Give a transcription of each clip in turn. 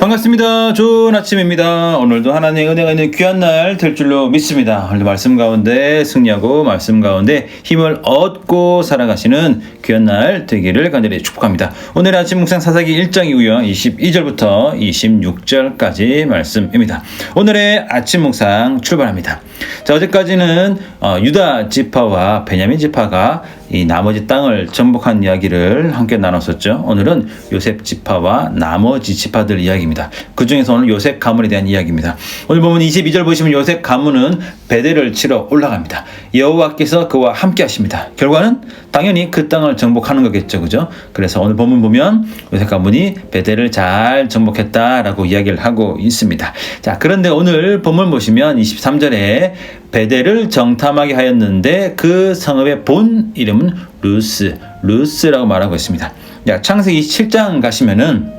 반갑습니다. 좋은 아침입니다. 오늘도 하나님의 은혜가 있는 귀한 날 될 줄로 믿습니다. 오늘도 말씀 가운데 승리하고 말씀 가운데 힘을 얻고 살아가시는 귀한 날 되기를 간절히 축복합니다. 오늘 아침 묵상 사사기 1장이고요. 22절부터 26절까지 말씀입니다. 오늘의 아침 묵상 출발합니다. 자, 어제까지는 어, 유다 지파와 베냐민 지파가 이 나머지 땅을 정복한 이야기를 함께 나눴었죠. 오늘은 요셉 지파와 나머지 지파들 이야기입니다. 그 중에서 오늘 요셉 가문에 대한 이야기입니다. 오늘 보면 22절 보시면 요셉 가문은 베델을 치러 올라갑니다. 여호와께서 그와 함께 하십니다. 결과는 당연히 그 땅을 정복하는 거겠죠. 그죠? 그래서 오늘 본문 보면 요셉 가문이 베델을 잘 정복했다라고 이야기를 하고 있습니다. 자, 그런데 오늘 본문 보시면 23절에 베델을 정탐하게 하였는데 그 성읍의 본 이름은 루스, 루스라고 말하고 있습니다. 야, 창세기 7장 가시면은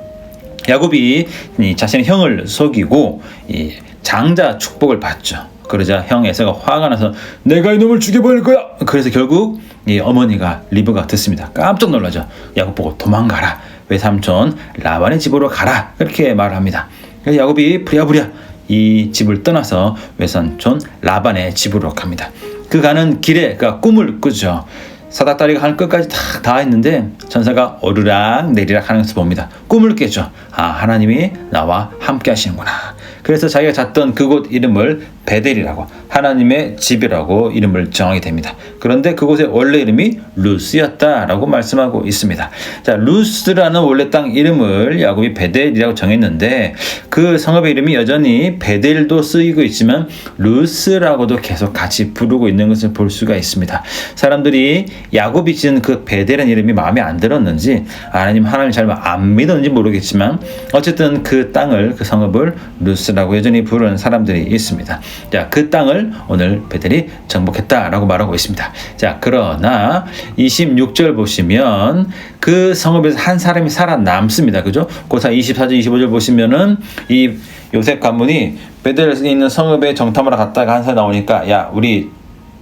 야곱이 이 자신의 형을 속이고 이 장자 축복을 받죠. 그러자 형 에서가 화가 나서 내가 이놈을 죽여버릴 거야. 그래서 결국 이 어머니가 리브가 듣습니다. 깜짝 놀라죠. 야곱 보고 도망가라. 외삼촌 라반의 집으로 가라. 그렇게 말을 합니다. 그래서 야곱이 부랴부랴 이 집을 떠나서 외삼촌 라반의 집으로 갑니다. 그 가는 길에 그 꿈을 꾸죠. 사닥다리가 하늘 끝까지 다 닿았는데 천사가 오르락 내리락 하는 것을 봅니다. 꿈을 깨죠. 아 하나님이 나와 함께 하시는구나. 그래서 자기가 잤던 그곳 이름을 베델이라고 하나님의 집이라고 이름을 정하게 됩니다. 그런데 그곳의 원래 이름이 루스였다라고 말씀하고 있습니다. 자, 루스라는 원래 땅 이름을 야곱이 베델이라고 정했는데 그 성읍의 이름이 여전히 베델도 쓰이고 있지만 루스라고도 계속 같이 부르고 있는 것을 볼 수가 있습니다. 사람들이 야곱이 지은 그 베델이라는 이름이 마음에 안 들었는지 하나님 하나님 잘 안 믿었는지 모르겠지만 어쨌든 그 땅을 그 성읍을 루스라고 여전히 부르는 사람들이 있습니다. 자, 그 땅을 오늘 베델이 정복했다라고 말하고 있습니다. 자, 그러나 26절 보시면 그 성읍에서 한 사람이 살아남습니다. 그죠? 고사 24절, 25절 보시면은 이 요셉 가문이 베델에 있는 성읍에 정탐하러 갔다가 한 사람 나오니까 야, 우리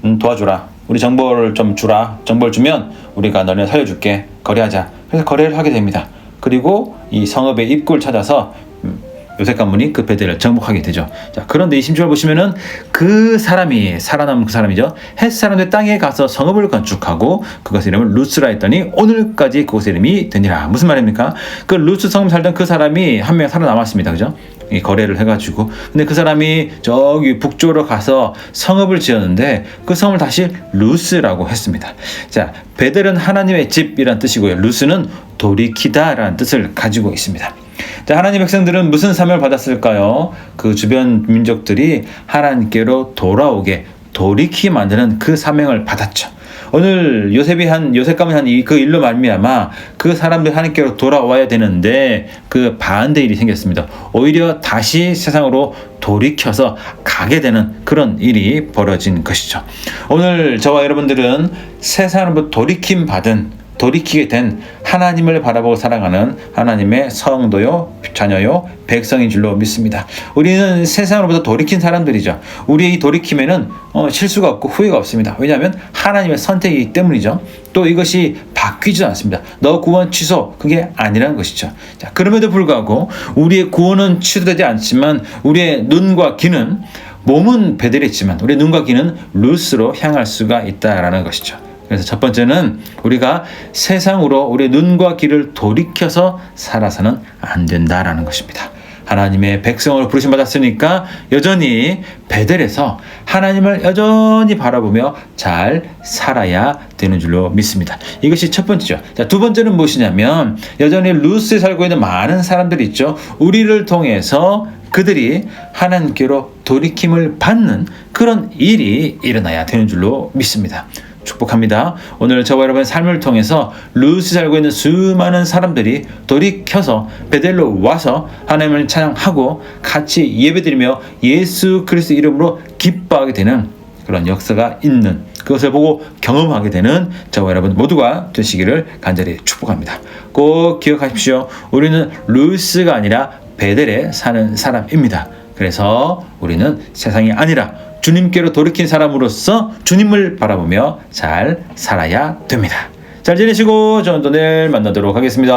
음, 도와주라. 우리 정보를 좀 주라. 정보를 주면 우리가 너네 살려줄게. 거래하자. 그래서 거래를 하게 됩니다. 그리고 이 성읍의 입구를 찾아서 음, 요셉 가문이 그 베델을 정복하게 되죠. 자, 그런데 20절 보시면은 그 사람이 살아남은 그 사람이죠. 햇 사람들 땅에 가서 성읍을 건축하고 그것의 이름을 루스라 했더니 오늘까지 그곳의 이름이 되니라. 무슨 말입니까? 그 루스 성읍 살던 그 사람이 한 명 살아남았습니다. 그죠? 이 거래를 해가지고 근데 그 사람이 저기 북쪽으로 가서 성읍을 지었는데 그 성을 다시 루스라고 했습니다. 자 베델은 하나님의 집이란 뜻이고요. 루스는 돌이키다라는 뜻을 가지고 있습니다. 자, 하나님 백성들은 무슨 사명을 받았을까요? 그 주변 민족들이 하나님께로 돌아오게 돌이키 만드는 그 사명을 받았죠. 오늘 요셉이 한 요셉 가문 한그 일로 말미암아 그 사람들 하나님께로 돌아와야 되는데 그 반대 일이 생겼습니다. 오히려 다시 세상으로 돌이켜서 가게 되는 그런 일이 벌어진 것이죠. 오늘 저와 여러분들은 세상으로부터 돌이킴 받은 돌이키게 된 하나님을 바라보고 살아가는 하나님의 성도요, 자녀요, 백성인 줄로 믿습니다. 우리는 세상으로부터 돌이킨 사람들이죠. 우리의 돌이킴에는 어, 실수가 없고 후회가 없습니다. 왜냐하면 하나님의 선택이기 때문이죠. 또 이것이 바뀌지 않습니다. 너 구원 취소 그게 아니라는 것이죠. 자, 그럼에도 불구하고 우리의 구원은 취소되지 않지만 우리의 눈과 귀는 몸은 베델했지만 우리의 눈과 귀는 루스로 향할 수가 있다라는 것이죠. 그래서 첫 번째는 우리가 세상으로 우리의 눈과 귀를 돌이켜서 살아서는 안 된다라는 것입니다. 하나님의 백성으로 부르심 받았으니까 여전히 베델에서 하나님을 여전히 바라보며 잘 살아야 되는 줄로 믿습니다. 이것이 첫 번째죠. 자, 두 번째는 무엇이냐면 여전히 루스에 살고 있는 많은 사람들이 있죠. 우리를 통해서 그들이 하나님께로 돌이킴을 받는 그런 일이 일어나야 되는 줄로 믿습니다. 축복합니다. 오늘 저와 여러분의 삶을 통해서 루스 살고 있는 수많은 사람들이 돌이켜서 베델로 와서 하나님을 찬양하고 같이 예배드리며 예수 그리스도 이름으로 기뻐하게 되는 그런 역사가 있는 그것을 보고 경험하게 되는 저와 여러분 모두가 되시기를 간절히 축복합니다. 꼭 기억하십시오. 우리는 루스가 아니라 베델에 사는 사람입니다. 그래서 우리는 세상이 아니라 주님께로 돌이킨 사람으로서 주님을 바라보며 잘 살아야 됩니다. 잘 지내시고 저는 또 내일 만나도록 하겠습니다.